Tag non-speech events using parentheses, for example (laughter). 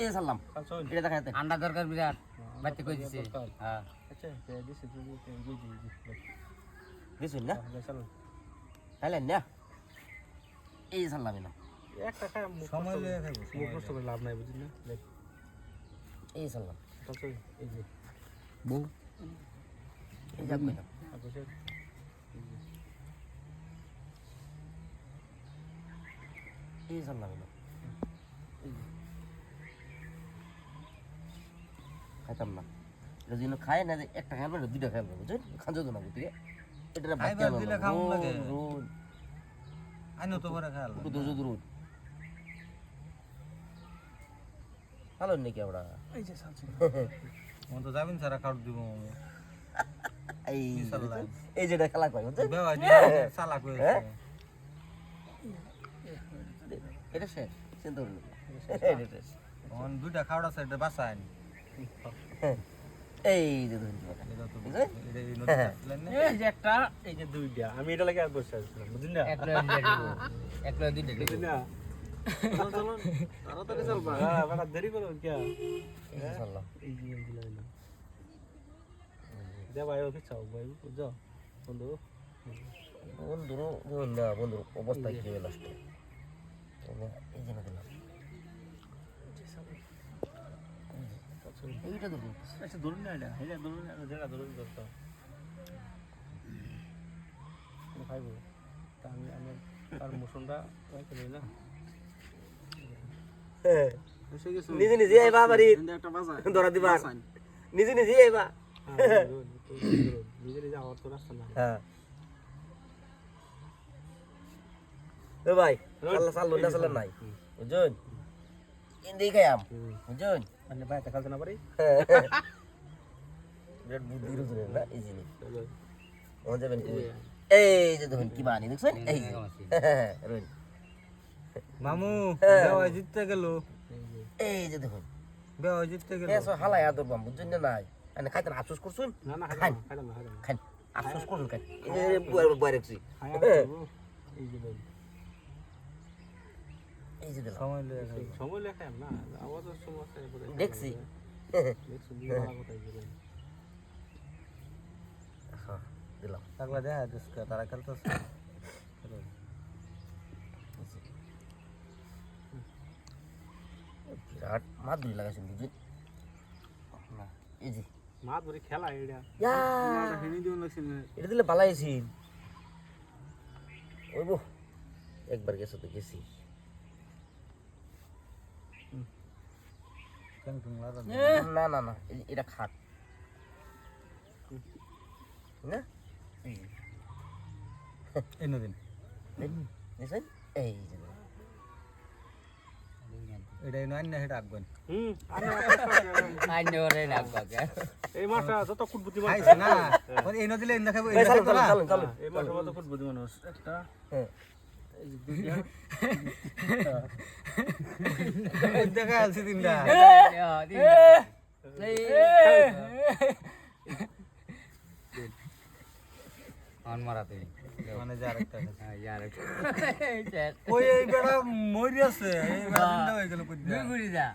এই যে সারলাম। খালছুন এটা দেখা যাচ্ছে আন্ডা দরকার বিরাট। বাইতে কই দিছে? দরকার। হ্যাঁ। আচ্ছা তে দিছে? তুই তুই বুঝি বুঝি দিছুন না? চলো খাইলেন না। এই যে সারলাম না একটা খায় মুখ সময় নষ্ট লয়ে করে- খাইবো মুখ নষ্ট করে লাভ নাই বুঝিস না? দেখ এই যে সারলাম। খালছুন এই যে। বউ। এই যে কইলাম আপসে এই যে সারলাম না খাইতাম না। এটা খায় না একটা খাইবে না দুইটা খাইবে বুঝছেন? খাঞ্জো তো না বুঝতে এটা দিলে খাওয়ান লাগে। রোজ আইনো তো করে একটু ধৈর্য ধরুন ভালো নাকি আমরা? এই যে খালছুন (laughs) মন তো যাবেন সারা দিব এই এই যেটা খেলা কয় বুঝছেন? বেওয়া দিয়ে সালা হ্যাঁ? এটা শেষ চিন্তা করুন। এটা শেষ। দুইটা খাওয়ার আছে এটা বাসায় এই যে এই যে একটা এই যে দুইটা। আমি এটা লাগে আর বসে আছিলাম বুঝলি না? এক দুইটা দিব। এক লয়ে দুইটা দিব। বুঝলি না চলো চলো তাড়াতাড়ি চলবা। হ্যাঁ বাড়া দেরি করো কে ইনশাআল্লাহ এই যে দিলাম দে ভাই চাও বন্ধু। বন্ধুর না বন্ধুর অবস্থা কি হয়ে লাস্টে? এই যে না দিলাম এইটা ধরুন আচ্ছা ধরুন না এটা। এটা ধরুন যেটা ধরুন খাইবো। তা আমি আমার তার মোশনটা রাখতে না নিজে নিজে আইবা বাড়ি ধরা দিবার নিজে নিজে আইবা নিজে নিজে আমার তো রাস্তা না। হ্যাঁ। ভাই আল্লাহ সাল্লু না সাল্লাম নাই। বুঝুন ইন্দি খায়াম বুঝুন মানে ভাই দেখা না পারি? (laughs) বিরাট বুদ্ধি রুজুরে না এই জিনিস। চলো ও যাবেন এই যে দেখুন কি বানি দেখছেন? এই (laughs) রুন মামু বেওয়া জিততে গেল। এই যে দেখুন। বেওয়া জিততে গেল। এসো হালাই আদর বাম বুঝছেন না নাই? এনে খাইতেন আফসোস করছুন? না না না খান আফসোস করুন খান এই বুয়ার বুয়ার খাই এই যে এই যে সময় সময় লেখা না আমাদের সমস্যা দেখছি। হ্যাঁ দিলাম। দেখা তারা খেলতেছে। (laughs) বিরাট মাদুরি লাগাইছেন এই যে। মা ধরে খেলা এটা ইয়া! এটা দিলে পালাইছি ওই বো একবার গেছো তো গেছি। না না না এই- এটা খাট। না? এই যে, এই নদিন এই যে নয় না আঁকবেন এই মাছটা যত না। এই নদিলে দেখাবো এই মানুষ একটা দেখা আছে তিনটা অন মানে যার একটা। হ্যাঁ ইয়ার ওই এই বেড়া মরি আছে এই বেড়া হয়ে গেল কই দুই ঘুরি যা